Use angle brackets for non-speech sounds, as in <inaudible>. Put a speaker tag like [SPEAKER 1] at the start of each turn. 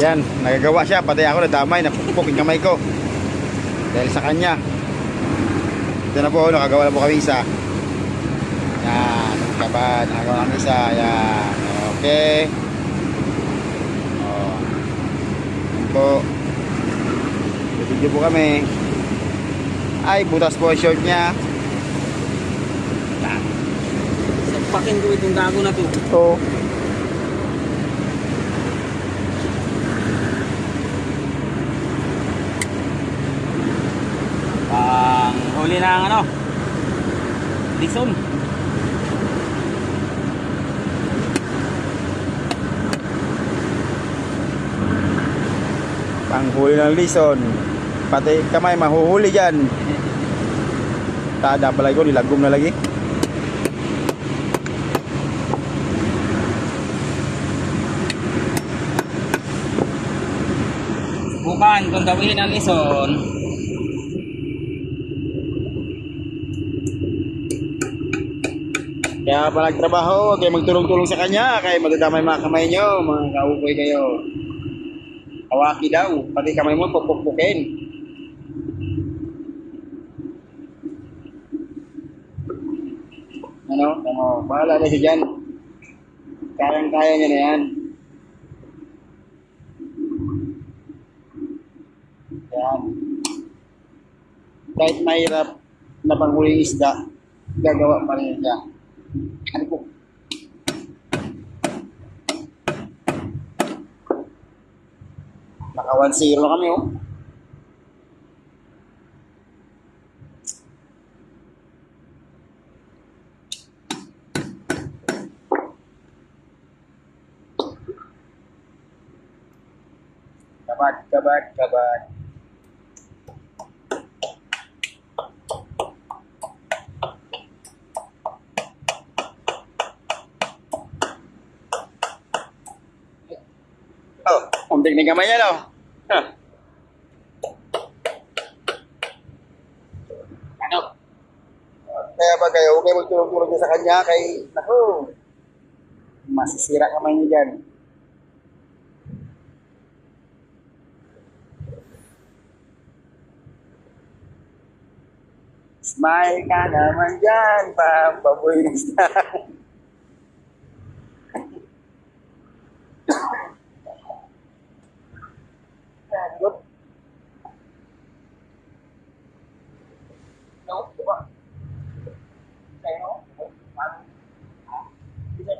[SPEAKER 1] Yan, nagagawa siya. Pati ako nadamay, napupok yung kamay ko. Dahil sa kanya. Ito na po, nakagawa na po kami isa. Yan, kabad, nakagawa kami isa. Yan, okay. Oh. Yan po. Video po kami. Ay, butas po ang short niya. Yan.
[SPEAKER 2] Sampakin ko itong gago na to.
[SPEAKER 1] Ito.
[SPEAKER 2] Huli ng ano? Lison.
[SPEAKER 1] Panghuli ng lison. Pati kamay mahuhuli dyan. Tada pala ko, nilagom na lagi.
[SPEAKER 2] Bukan kung gawin ang lison.
[SPEAKER 1] Kaya pa nagtrabaho, huwag kayo magtulong-tulong sa kanya, kaya madadamay mga kamay nyo, mga kaupoy kayo. Kawaki daw, pati kamay mo pupukpukin. Ano? Ano? Bahala na siya dyan. Kayang-kaya niya na yan. Yan. Kahit mahirap na panghuling isda, gagawa pa rin siya. Ano po? Naka 1-0 na kami oh. Kabad, kabad, kabad. Oh, unting ni kamay yan, oh. Huh.
[SPEAKER 2] Ano?
[SPEAKER 1] Kaya ba kayo, okay magtulog-tulog sa kanya kay, naku, masisira kamay niyo dyan. Smile ka naman dyan, pababoy na <laughs> 养活吧。